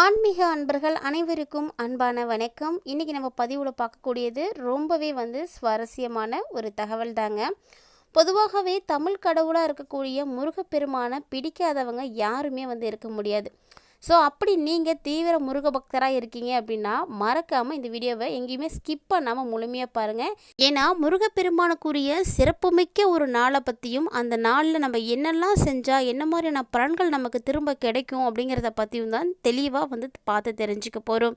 ஆன்மீக அன்பர்கள் அனைவருக்கும் அன்பான வணக்கம். இன்றைக்கி நம்ம பதிவில் பார்க்கக்கூடியது ரொம்பவே வந்து சுவாரஸ்யமான ஒரு தகவல் தாங்க. பொதுவாகவே தமிழ் கடவுளாக இருக்கக்கூடிய முருகப்பெருமானை பிடிக்காதவங்க யாருமே வந்து இருக்க முடியாது. ஸோ அப்படி நீங்கள் தீவிர முருக பக்தராக இருக்கீங்க அப்படின்னா மறக்காமல் இந்த வீடியோவை எங்கேயுமே ஸ்கிப் பண்ணாமல் முழுமையாக பாருங்கள் ஏன்னா முருகப்பெருமானுக்குரிய சிறப்புமிக்க ஒரு நாளை பற்றியும் அந்த நாளில் நம்ம என்னெல்லாம் செஞ்சால் என்ன மாதிரியான பலன்கள் நமக்கு திரும்ப கிடைக்கும் அப்படிங்கிறத பற்றியும் தான் தெளிவாக வந்து பார்த்து தெரிஞ்சுக்க போகிறோம்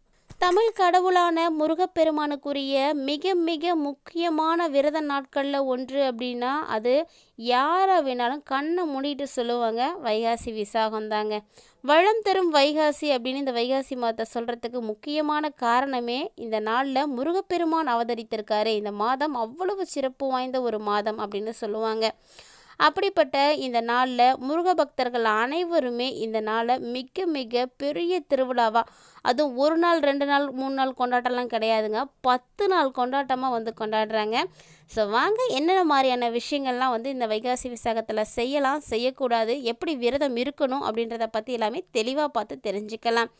தமிழ் கடவுளான முருகப்பெருமானுக்குரிய மிக மிக முக்கியமான விரத நாட்களில் ஒன்று அப்படின்னா அது யாரை வேணாலும் கண்ணை மூடிட்டு சொல்லுவாங்க வைகாசி விசாகம் தாங்க வளம் தரும் வைகாசி அப்படின்னு இந்த வைகாசி மாதத்தை சொல்கிறதுக்கு முக்கியமான காரணமே இந்த நாளில் முருகப்பெருமான் அவதரித்திருக்காரு. இந்த மாதம் அவ்வளவு சிறப்பு வாய்ந்த ஒரு மாதம் அப்படின்னு சொல்லுவாங்க. அப்படிப்பட்ட இந்த நாளில் முருக பக்தர்கள் அனைவருமே இந்த நாளை மிக மிக பெரிய திருவிழாவாக அதுவும் ஒரு நாள் ரெண்டு நாள் மூணு நாள் கொண்டாட்டம்லாம் கிடையாதுங்க. பத்து நாள் கொண்டாட்டமாக வந்து கொண்டாடுறாங்க. ஸோ வாங்க என்னென்ன மாதிரியான விஷயங்கள்லாம் வந்து இந்த வைகாசி விசாகத்தில் செய்யலாம் செய்யக்கூடாது எப்படி விரதம் இருக்கணும் அப்படின்றத பற்றி எல்லாமே தெளிவாக பார்த்து தெரிஞ்சுக்கலாம்.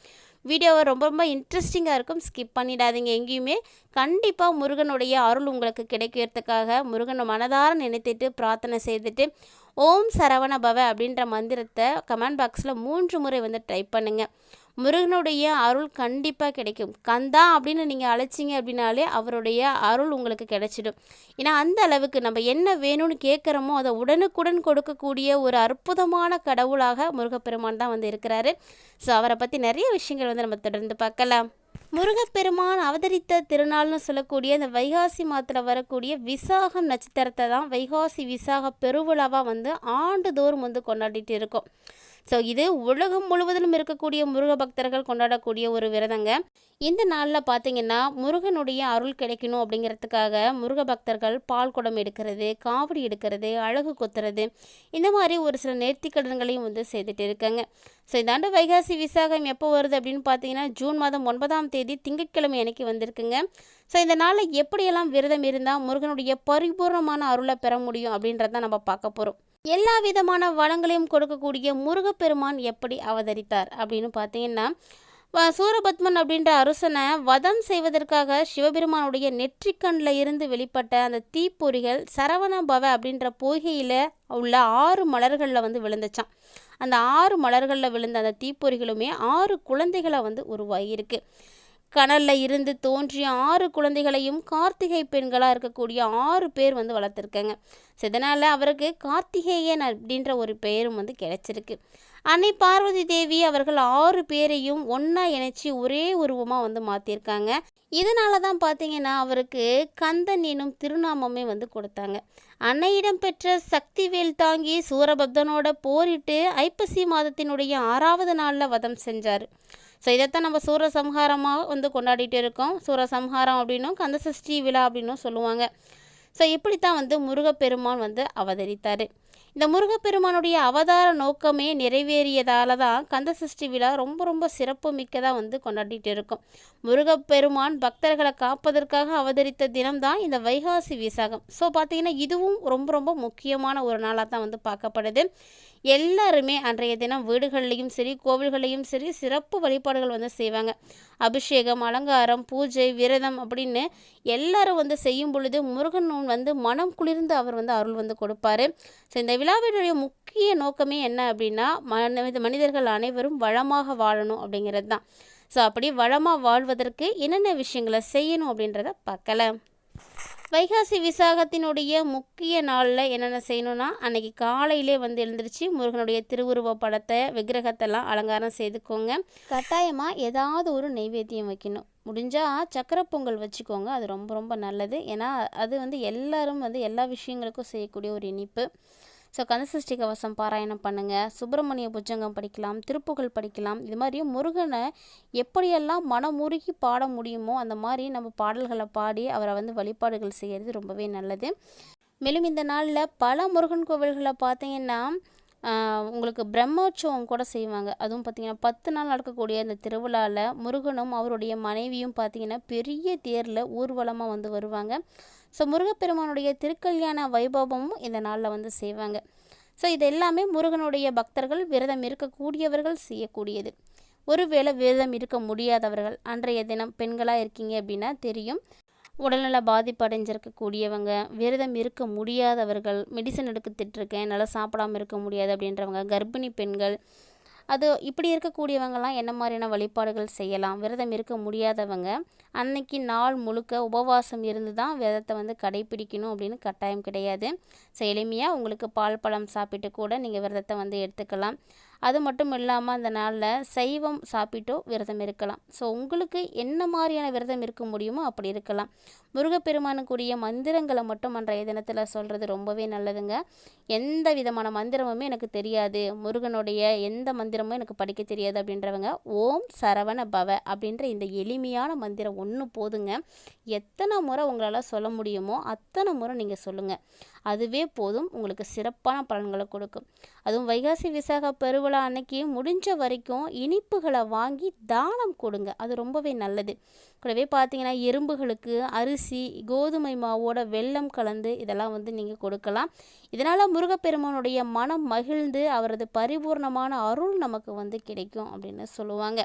வீடியோவை ரொம்ப ரொம்ப இன்ட்ரெஸ்டிங்காக இருக்கும். ஸ்கிப் பண்ணிடாதீங்க எங்கேயுமே. கண்டிப்பாக முருகனுடைய அருள் உங்களுக்கு கிடைக்கிறதுக்காக முருகனை மனதார நினைத்துட்டு பிரார்த்தனை செய்துட்டு ஓம் சரவண பவ அப்படின்ற மந்திரத்தை கமெண்ட் பாக்ஸில் மூன்று முறை வந்து டைப் பண்ணுங்கள் முருகனுடைய அருள் கண்டிப்பாக கிடைக்கும். கந்தா அப்படின்னு நீங்கள் அழைச்சிங்க அப்படின்னாலே அவருடைய அருள் உங்களுக்கு கிடைச்சிடும். ஏன்னா அந்த அளவுக்கு நம்ம என்ன வேணும்னு கேட்குறோமோ அதை உடனுக்குடன் கொடுக்கக்கூடிய ஒரு அற்புதமான கடவுளாக முருகப்பெருமான் தான் வந்து இருக்கிறாரு. ஸோ அவரை பற்றி நிறைய விஷயங்கள் வந்து நம்ம தொடர்ந்து பார்க்கலாம். முருகப்பெருமான் அவதரித்த திருநாள்னு சொல்லக்கூடிய இந்த வைகாசி மாதத்தில் வரக்கூடிய விசாகம் நட்சத்திரத்தை தான் வைகாசி விசாக பெருவிழாவாக வந்து ஆண்டுதோறும் வந்து கொண்டாடிட்டு இருக்கோம். ஸோ இது உலகம் முழுவதிலும் இருக்கக்கூடிய முருக பக்தர்கள் கொண்டாடக்கூடிய ஒரு விரதங்க. இந்த நாளில் பார்த்தீங்கன்னா முருகனுடைய அருள் கிடைக்கணும் அப்படிங்கிறதுக்காக முருக பக்தர்கள் பால் குடம் எடுக்கிறது காவடி எடுக்கிறது அழகு கொத்துறது இந்த மாதிரி ஒரு சில நேர்த்திக்கடன்களையும் வந்து செய்துட்டு இருக்காங்க. ஸோ இந்த ஆண்டு வைகாசி விசாகம் எப்போ வருது அப்படின்னு பார்த்தீங்கன்னா ஜூன் மாதம் ஒன்பதாம் தேதி திங்கட்கிழமை அன்னைக்கு வந்திருக்குங்க. ஸோ இந்த நாளில் எப்படியெல்லாம் விரதம் இருந்தால் முருகனுடைய பரிபூர்ணமான அருளை பெற முடியும் அப்படின்றத நம்ம பார்க்க போகிறோம் எல்லா விதமான வளங்களையும் கொடுக்கக்கூடிய முருகப்பெருமான் எப்படி அவதரித்தார் அப்படின்னு பார்த்தீங்கன்னா சூரபத்மன் அப்படின்ற அரசனை வதம் செய்வதற்காக சிவபெருமானுடைய நெற்றிக்கண்ணில் இருந்து வெளிப்பட்ட அந்த தீப்பொறிகள் சரவணபவ அப்படின்ற பொய்கையில் உள்ள ஆறு மலர்களில் வந்து விழுந்துச்சான் அந்த ஆறு மலர்களில் விழுந்த அந்த தீப்பொறிகளுமே ஆறு குழந்தைகளை வந்து உருவாகியிருக்கு. கனலில் இருந்து தோன்றிய ஆறு குழந்தைகளையும் கார்த்திகை பெண்களாக இருக்கக்கூடிய ஆறு பேர் வந்து வளர்த்துருக்காங்க. ஸோ இதனால் அவருக்கு கார்த்திகேயன் அப்படின்ற ஒரு பெயரும் வந்து கிடச்சிருக்கு. அன்னை பார்வதி தேவி அவர்கள் ஆறு பேரையும் ஒன்றா இணைச்சி ஒரே உருவமாக வந்து மாற்றிருக்காங்க இதனால தான் பார்த்தீங்கன்னா அவருக்கு கந்தன் எனும் திருநாமமே வந்து கொடுத்தாங்க. அன்னையிடம் பெற்ற சக்திவேல் தாங்கி சூரபப்தனோட போரிட்டு ஐப்பசி மாதத்தினுடைய ஆறாவது நாளில் வதம் செஞ்சார். ஸோ இதைத்தான் நம்ம சூரசம்ஹாரமாக வந்து கொண்டாடிட்டு இருக்கோம். சூரசம்ஹாரம் அப்படின்னும் கந்தசஷ்டி விழா அப்படின்னும் சொல்லுவாங்க. ஸோ இப்படித்தான் வந்து முருகப்பெருமான் வந்து அவதரித்தார். இந்த முருகப்பெருமானுடைய அவதார நோக்கமே நிறைவேறியதால தான் கந்தசஷ்டி விழா ரொம்ப ரொம்ப சிறப்பு மிக்கதாக வந்து கொண்டாடிட்டு இருக்கும் முருகப்பெருமான் பக்தர்களை காப்பதற்காக அவதரித்த தினம்தான் இந்த வைகாசி விசாகம். ஸோ பார்த்தீங்கன்னா இதுவும் ரொம்ப ரொம்ப முக்கியமான ஒரு நாளாக தான் வந்து பார்க்கப்படுது. எல்லாருமே அன்றைய தினம் வீடுகள்லையும் சரி கோவில்கள்லையும் சரி சிறப்பு வழிபாடுகள் வந்து செய்வாங்க. அபிஷேகம் அலங்காரம் பூஜை விரதம் அப்படின்னு எல்லாரும் வந்து செய்யும் பொழுது முருகன் வந்து மனம் குளிர்ந்து அவர் வந்து அருள் வந்து கொடுப்பாரு. ஸோ இந்த விழாவினுடைய முக்கிய நோக்கமே என்ன அப்படின்னா மனிதர்கள் அனைவரும் வளமாக வாழணும் அப்படிங்கிறது தான். ஸோ அப்படி வளமாக வாழ்வதற்கு என்னென்ன விஷயங்களை செய்யணும் அப்படின்றத பார்க்கலாம் வைகாசி விசாகத்தினுடைய முக்கிய நாளில் என்னென்ன செய்யணும்னா அன்றைக்கி காலையிலே வந்து எழுந்திரிச்சு முருகனுடைய திருவுருவ படத்தை விக்கிரகத்தெல்லாம் அலங்காரம் செய்துக்கோங்க. கட்டாயமாக ஏதாவது ஒரு நைவேத்தியம் வைக்கணும். முடிஞ்சால் சக்கரை பொங்கல் வச்சுக்கோங்க. அது ரொம்ப ரொம்ப நல்லது. ஏன்னா அது வந்து எல்லோரும் வந்து எல்லா விஷயங்களுக்கும் செய்யக்கூடிய ஒரு இனிப்பு. ஸோ கந்தசஷ்டி கவசம் பாராயணம் பண்ணுங்கள் சுப்பிரமணிய புஜங்கம் படிக்கலாம் திருப்புகழ் படிக்கலாம். இது மாதிரி முருகனை எப்படியெல்லாம் மனமுருகி பாட முடியுமோ அந்த மாதிரி நம்ம பாடல்களை பாடி அவரை வந்து வழிபாடுகள் செய்கிறது ரொம்பவே நல்லது. மேலும் இந்த நாளில் பல முருகன் கோவில்களை பார்த்தீங்கன்னா உங்களுக்கு பிரம்மோற்சவம் கூட செய்வாங்க. அதுவும் பார்த்திங்கன்னா பத்து நாள் நடக்கக்கூடிய இந்த திருவிழாவில் முருகனும் அவருடைய மனைவியும் பார்த்திங்கன்னா பெரிய தேரில் ஊர்வலமாக வந்து வருவாங்க. ஸோ முருகப்பெருமானுடைய திருக்கல்யாண வைபவமும் இந்த நாளில் வந்து செய்வாங்க. ஸோ இது எல்லாமே முருகனுடைய பக்தர்கள் விரதம் இருக்கக்கூடியவர்கள் செய்யக்கூடியது. ஒருவேளை விரதம் இருக்க முடியாதவர்கள் அன்றைய தினம் பெண்களாக இருக்கீங்க அப்படின்னா தெரியும். உடல்நல பாதிப்படைஞ்சிருக்கக்கூடியவங்க விரதம் இருக்க முடியாதவர்கள் மெடிசன் எடுக்க திட்டிருக்கேன் நல்லா சாப்பிடாம இருக்க முடியாது அப்படின்றவங்க கர்ப்பிணி பெண்கள் அது இப்படி இருக்கக்கூடியவங்கலாம் என்ன மாதிரியான வழிபாடுகள் செய்யலாம்? விரதம் இருக்க முடியாதவங்க அன்னைக்கு நாள் முழுக்க உபவாசம் இருந்து தான் விரதத்தை வந்து கடைபிடிக்கணும் அப்படின்னு கட்டாயம் கிடையாது. ஸோ எளிமையாக உங்களுக்கு பால் பழம் சாப்பிட்டு கூட நீங்கள் விரதத்தை வந்து எடுத்துக்கலாம். அது மட்டும் இல்லாமல் அந்த நாளில் சைவம் சாப்பிட்டோ விரதம் இருக்கலாம். ஸோ உங்களுக்கு என்ன மாதிரியான விரதம் இருக்க முடியுமோ அப்படி இருக்கலாம். முருகப்பெருமானுக்குரிய மந்திரங்களை மட்டும் அன்றைய தினத்தில் சொல்கிறது ரொம்பவே நல்லதுங்க. எந்த விதமான மந்திரமுமே எனக்கு தெரியாது. முருகனுடைய எந்த மந்திரமும் எனக்கு படிக்க தெரியாது அப்படின்றவங்க ஓம் சரவண பவ அப்படின்ற இந்த எளிமையான மந்திரம் ஒன்று போதுங்க. எத்தனை முறை உங்களால் சொல்ல முடியுமோ அத்தனை முறை நீங்கள் சொல்லுங்கள் அதுவே போதும் உங்களுக்கு சிறப்பான பலன்களை கொடுக்கும். அதுவும் வைகாசி விசாக பெருவிழா அன்னைக்கு முடிஞ்ச வரைக்கும் இனிப்புகளை வாங்கி தானம் கொடுங்க. அது ரொம்பவே நல்லது. கூடவே பார்த்தீங்கன்னா எறும்புகளுக்கு அரிசி கோதுமை மாவோட வெல்லம் கலந்து இதெல்லாம் வந்து நீங்கள் கொடுக்கலாம். இதனால் முருகப்பெருமானுடைய மனம் மகிழ்ந்து அவரது பரிபூர்ணமான அருள் நமக்கு வந்து கிடைக்கும் அப்படின்னு சொல்லுவாங்க.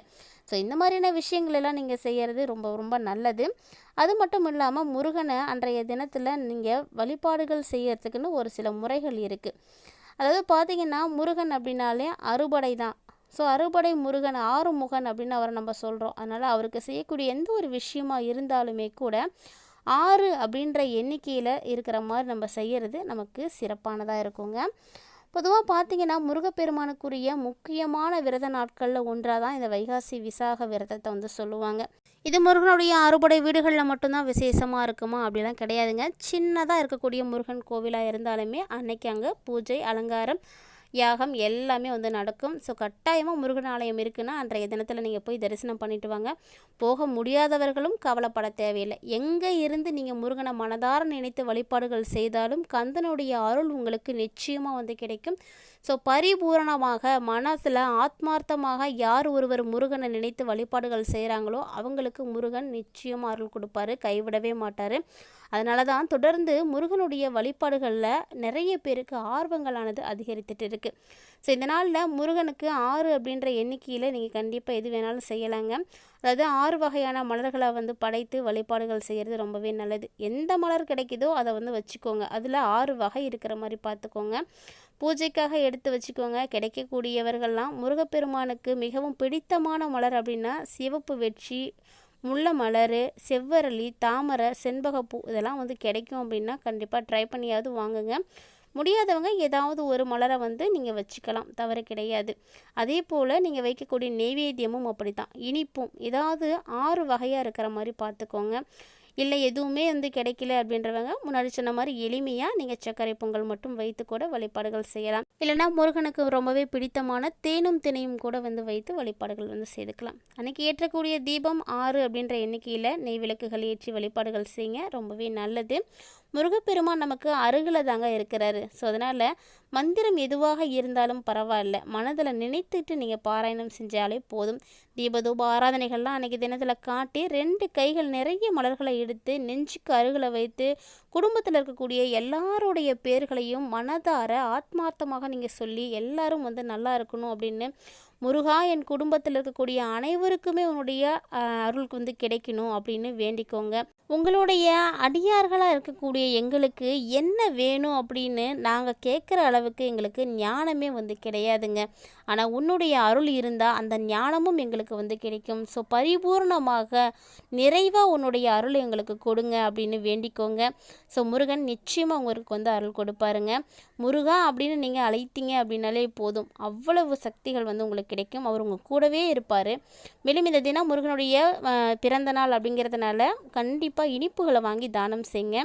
ஸோ இந்த மாதிரியான விஷயங்கள் எல்லாம் நீங்கள் செய்கிறது ரொம்ப ரொம்ப நல்லது. அது மட்டும் இல்லாமல் முருகனை அன்றைய தினத்தில் நீங்கள் வழிபாடுகள் செய்யறதுக்குன்னு ஒரு சில முறைகள் இருக்குது அதாவது பார்த்தீங்கன்னா முருகன் அப்படின்னாலே அறுபடை தான். ஸோ அறுபடை முருகன் ஆறுமுகன் அப்படின்னு அவரை நம்ம சொல்கிறோம் அதனால் அவருக்கு செய்யக்கூடிய எந்த ஒரு விஷயமா இருந்தாலுமே கூட ஆறு அப்படின்ற எண்ணிக்கையில் இருக்கிற மாதிரி நம்ம செய்கிறது நமக்கு சிறப்பானதாக இருக்குங்க. பொதுவாக பார்த்தீங்கன்னா முருகப்பெருமானுக்குரிய முக்கியமான விரத நாட்களில் ஒன்றாக தான் இந்த வைகாசி விசாக விரதத்தை வந்து சொல்லுவாங்க. இது முருகனுடைய அறுபடை வீடுகளில் மட்டும்தான் விசேஷமாக இருக்குமா அப்படிலாம் கிடையாதுங்க. சின்னதாக இருக்கக்கூடிய முருகன் கோவிலாக இருந்தாலுமே அன்னைக்கு அங்கே பூஜை அலங்காரம் யாகம் எல்லாமே வந்து நடக்கும். ஸோ கட்டாயமாக முருகன் ஆலயம் இருக்குன்னா அன்றைய தினத்தில் நீங்கள் போய் தரிசனம் பண்ணிட்டு வாங்க. போக முடியாதவர்களும் கவலைப்பட தேவையில்லை. எங்கே இருந்து நீங்கள் முருகனை மனதார நினைத்து வழிபாடுகள் செய்தாலும் கந்தனுடைய அருள் உங்களுக்கு நிச்சயமாக வந்து கிடைக்கும். ஸோ பரிபூரணமாக மனசில் ஆத்மார்த்தமாக யார் ஒருவர் முருகனை நினைத்து வழிபாடுகள் செய்கிறாங்களோ அவங்களுக்கு முருகன் நிச்சயமாக அருள் கொடுப்பாரு கைவிடவே மாட்டார். அதனால தான் தொடர்ந்து முருகனுடைய வழிபாடுகளில் நிறைய பேருக்கு ஆர்வங்களானது அதிகரித்துட்டு இருக்குது ஸோ இந்த நாளில் முருகனுக்கு ஆறு அப்படின்ற எண்ணிக்கையில் நீங்கள் கண்டிப்பாக எது வேணாலும் செய்யலாங்க. அதாவது ஆறு வகையான மலர்களை வந்து படைத்து வழிபாடுகள் செய்கிறது ரொம்பவே நல்லது. எந்த மலர் கிடைக்குதோ அதை வந்து வச்சுக்கோங்க. அதில் ஆறு வகை இருக்கிற மாதிரி பார்த்துக்கோங்க. பூஜைக்காக எடுத்து வச்சுக்கோங்க. கிடைக்கக்கூடியவர்கள்லாம் முருகப்பெருமானுக்கு மிகவும் பிடித்தமான மலர் அப்படின்னா சிவப்பு வெற்றி முல்லை மலர் செவ்வரளி தாமரை செண்பகப்பூ இதெல்லாம் வந்து கிடைக்கும் அப்படின்னா கண்டிப்பாக ட்ரை பண்ணியாவது வாங்குங்க. முடியாதவங்க ஏதாவது ஒரு மலரை வந்து நீங்கள் வச்சுக்கலாம். தவறு கிடையாது. அதே போல் நீங்கள் வைக்கக்கூடிய நெய்வேத்தியமும் அப்படி தான் இனிப்பும் ஏதாவது ஆறு வகையாக இருக்கிற மாதிரி பார்த்துக்கோங்க. இல்லை எதுவுமே வந்து கிடைக்கல அப்படின்றவங்க முன்னாடி சொன்ன மாதிரி எளிமையாக நீங்கள் சர்க்கரை பொங்கல் மட்டும் வைத்து கூட வழிபாடுகள் செய்யலாம். இல்லைனா முருகனுக்கு ரொம்பவே பிடித்தமான தேனும் தினையும் கூட வந்து வைத்து வழிபாடுகள் வந்து செய்துக்கலாம். அன்னைக்கு ஏற்றக்கூடிய தீபம் ஆறு அப்படின்ற எண்ணிக்கையில் நெய் விளக்குகள் ஏற்றி வழிபாடுகள் செய்யுங்க. ரொம்பவே நல்லது. முருகப்பெருமான் நமக்கு அருகில் தாங்க இருக்கிறாரு. ஸோ அதனால் மந்திரம் எதுவாக இருந்தாலும் பரவாயில்ல. மனதில் நினைத்துட்டு நீங்கள் பாராயணம் செஞ்சாலே போதும். தீபதூப ஆராதனைகள்லாம் அன்றைக்கி தினத்தில் காட்டி ரெண்டு கைகள் நிறைய மலர்களை எடுத்து நெஞ்சுக்கு அருகில் வைத்து குடும்பத்தில் இருக்கக்கூடிய எல்லாருடைய பேர்களையும் மனதார ஆத்மார்த்தமாக நீங்கள் சொல்லி எல்லாரும் வந்து நல்லா இருக்கணும் அப்படின்னு முருகா என் குடும்பத்தில் இருக்கக்கூடிய அனைவருக்குமே உன்னுடைய அருளுக்கு வந்து கிடைக்கணும் அப்படின்னு வேண்டிக்கோங்க. உங்களுடைய அடியார்களாக இருக்கக்கூடிய எங்களுக்கு என்ன வேணும் அப்படின்னு நாங்கள் கேட்குற அளவுக்கு எங்களுக்கு ஞானமே வந்து கிடையாதுங்க. ஆனால் உன்னுடைய அருள் இருந்தால் அந்த ஞானமும் எங்களுக்கு வந்து கிடைக்கும். ஸோ பரிபூர்ணமாக நிறைவாக உன்னுடைய அருள் எங்களுக்கு கொடுங்க அப்படின்னு வேண்டிக்கோங்க. ஸோ முருகன் நிச்சயமாக உங்களுக்கு வந்து அருள் கொடுப்பாருங்க. முருகா அப்படின்னு நீங்கள் அழைத்தீங்க அப்படின்னாலே போதும். அவ்வளவு சக்திகள் வந்து உங்களுக்கு கிடைக்கும். அவர் உங்கள் கூடவே இருப்பார். மேலும் இந்த தினம் முருகனுடைய பிறந்த நாள் அப்படிங்கிறதுனால கண்டிப்பாக இனிப்புகளை வாங்கி தானம் செய்யுங்க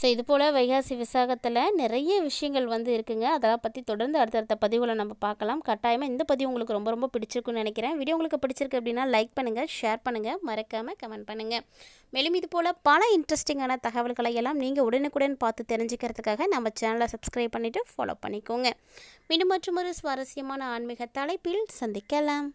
ஸோ இது போல் வைகாசி விசாகத்தில் நிறைய விஷயங்கள் வந்து இருக்குங்க. அதெல்லாம் பற்றி தொடர்ந்து அடுத்தடுத்த பதிவுகளை நம்ம பார்க்கலாம். கட்டாயமாக இந்த பதிவு உங்களுக்கு ரொம்ப ரொம்ப பிடிச்சிருக்குன்னு நினைக்கிறேன். வீடியோ உங்களுக்கு பிடிச்சிருக்கு அப்படின்னா லைக் பண்ணுங்கள் ஷேர் பண்ணுங்கள் மறக்காமல் கமெண்ட் பண்ணுங்கள் மேலும் இது போல் பல இன்ட்ரெஸ்டிங்கான தகவல்களை எல்லாம் நீங்கள் உடனுக்குடன் பார்த்து தெரிஞ்சுக்கிறதுக்காக நம்ம சேனலை சப்ஸ்கிரைப் பண்ணிவிட்டு ஃபாலோ பண்ணிக்கோங்க. மீண்டும் மற்றும் ஒரு சுவாரஸ்யமான ஆன்மீக தலைப்பில் சந்திக்கலாம்.